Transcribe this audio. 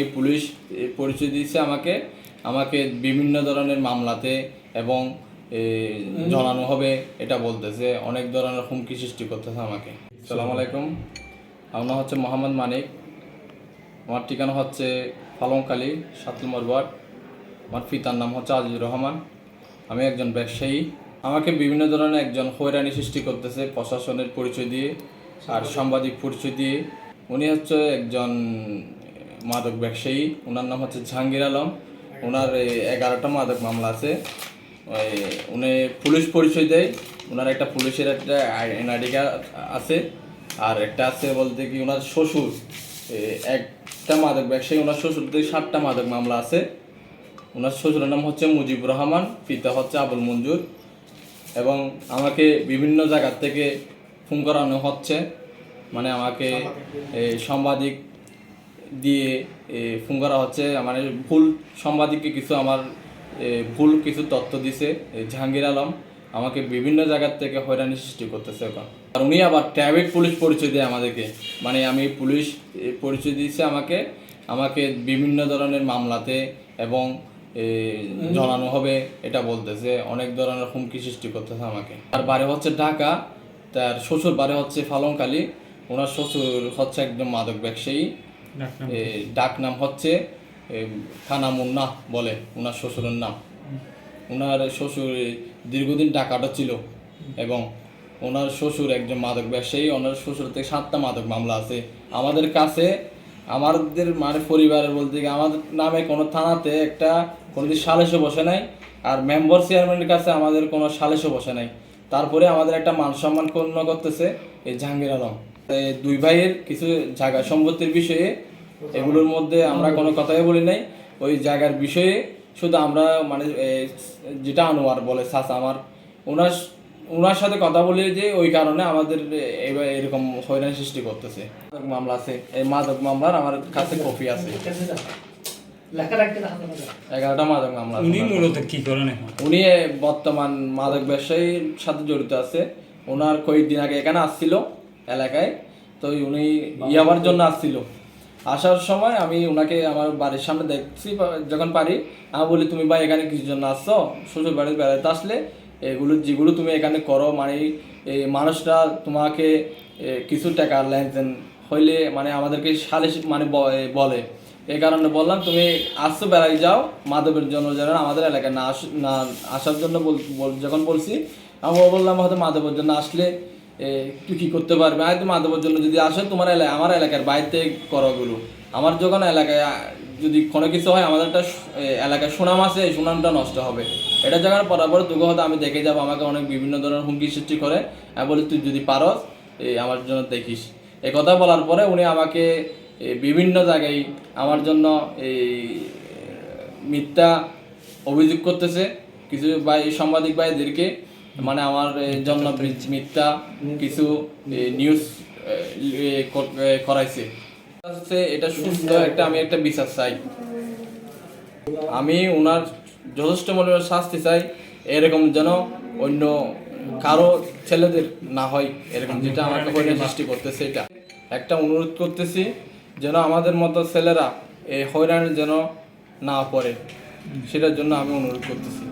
এই পুলিশ পরিচয় দিয়েছে আমাকে। আমাকে বিভিন্ন ধরনের মামলাতে এবং জানানো হবে এটা বলতেছে। অনেক ধরনের হুমকি সৃষ্টি করতেছে আমাকে। সালাম আলাইকুম। আমার নাম হচ্ছে মোহাম্মদ মানিক। আমার ঠিকানা হচ্ছে পালংকালী সাত নম্বর ওয়ার্ড। আমার পিতার নাম হচ্ছে আজিজুর রহমান। আমি একজন ব্যবসায়ী। আমাকে বিভিন্ন ধরনের একজন হয়রানি সৃষ্টি করতেছে প্রশাসনের পরিচয় দিয়ে আর সাংবাদিক পরিচয় দিয়ে। উনি হচ্ছে একজন মাদক ব্যবসায়ী, ওনার নাম হচ্ছে জাহাঙ্গীর আলম। ওনার এগারোটা মাদক মামলা আছে। ওই উনি পুলিশ পরিচয় দেয়। ওনার একটা পুলিশের একটা এনআইডি আছে। আর একটা আছে বলতে কি ওনার শ্বশুর। একটা মাদক ব্যবসায়ী, ওনার শ্বশুর থেকে সাতটা মাদক মামলা আছে। ওনার শ্বশুরের নাম হচ্ছে মুজিবুর রহমান, পিতা হচ্ছে আবুল মঞ্জুর। এবং আমাকে বিভিন্ন জায়গার থেকে ফোন করানো হচ্ছে। মানে আমাকে সাংবাদিক দিয়ে ফোন করা হচ্ছে। মানে ভুল সাংবাদিককে কিছু আমার ভুল কিছু তথ্য দিছে জাহাঙ্গীর আলম। আমাকে বিভিন্ন জায়গার থেকে হয়রানি সৃষ্টি করতেছে এখন। আর উনি আবার ট্রাফিক পুলিশ পরিচয় দেয় আমাদেরকে। মানে আমি পুলিশ পরিচয় দিয়েছে আমাকে। আমাকে বিভিন্ন ধরনের মামলাতে এবং জানানো হবে এটা বলতেছে। অনেক ধরনের হুমকি সৃষ্টি করতেছে আমাকে। আর বাড়ি হচ্ছে ঢাকা। তার শ্বশুর বাড়ি হচ্ছে ফালংকালী ওনার শ্বশুর হচ্ছে একদম মাদক ব্যবসায়ী ডাক নাম হচ্ছে। খানা মুন্না বলে ওনার শ্বশুরের নাম। ওনার শ্বশুর দীর্ঘদিন টাকাটা ছিল এবং ওনার শ্বশুর একজন মাদক ব্যবসায়ী ওনার শ্বশুর থেকে সাতটা মাদক মামলা আছে। আমাদের কাছে আমাদের মানে পরিবারের বলতে গিয়ে আমাদের নামে কোনো থানাতে একটা কোনো দিন সালিশও বসে নাই আর মেম্বার চেয়ারম্যানের কাছে আমাদের কোনো সালিশও বসে নাই। তারপরে আমাদের একটা মান সম্মান করতেছে এই জাহাঙ্গীর আলম। দুই ভাইয়ের কিছু জায়গা সম্পত্তির বিষয়ে এগুলোর মধ্যে আমরা কোনো কথাই বলি নাই। ওই জায়গার বিষয়ে শুধু আমরা মানে যেটা আনোয়ার বলে চাচা আমার ওনার ওনার সাথে কথা বলি যে ওই কারণে আমাদের এবার এরকম হয়রানি সৃষ্টি করতেছে। মাদক মামলা আছে এই মাদক মামলার আমার কাছে কপি আছে। এগারোটা মাদক মামলা উনি মূলত কি করেন উনি বর্তমান মাদক ব্যবসায়ীর সাথে জড়িত আছে। ওনার কয়েকদিন আগে এখানে আসছিল। এলাকায়। তো উনি ইয়াবার জন্য আসছিল। আসার সময় আমি ওনাকে আমার বাড়ির সামনে দেখছি যখন পারি আমি বলি তুমি ভাই এখানে কিছু জন্য আসছো? শ্বশুর বাড়ির বেড়াতে আসলে। এগুলো যেগুলো তুমি এখানে করো মানে এই মানুষরা তোমাকে কিছু টাকা লেনদেন হইলে মানে আমাদেরকে সালিশ মানে বলে। এই কারণে বললাম তুমি আসছো বেড়াই যাও মাধবের জন্য যেন আমাদের এলাকায় না আস না আসার জন্য যখন বলছি আমি বললাম হয়তো মাধবের জন্য আসলে তুই কি করতে পারবে? হয়তো মাধবের জন্য যদি আসে, তোমার এলাকা, আমার এলাকার বাইরে করো গুলো আমার যখন এলাকায় যদি কোনো কিছু হয়, আমাদের একটা এলাকায় সুনাম আছে, এই সুনামটা নষ্ট হবে। এটা যখন পড়ার পরে তোকে হয়তো আমি দেখে যাব, আমাকে অনেক বিভিন্ন ধরনের হুমকি সৃষ্টি করে। আমি বলি, তুই যদি পারস আমার জন্য দেখিস। এই কথা বলার পরে উনি আমাকে বিভিন্ন জায়গায় আমার জন্য, এই মিথ্যা অভিযোগ করতেছে। কিছু ভাই, সাংবাদিক ভাইদেরকে মানে আমার জন্য মিথ্যা কিছু নিউজ করাইছে। এটা সুস্থ একটা, আমি একটা বিচার চাই। আমি ওনার যথেষ্ট মনে শাস্তি চাই, এরকম যেন অন্য কারও ছেলেদের না হয়, এরকম যেটা আমাকে হয়রানি সৃষ্টি করতেছে এটা। একটা অনুরোধ করতেছি, যেন আমাদের মতো ছেলেরা এই হয়রানি যেন না পড়ে সেটার জন্য আমি অনুরোধ করতেছি।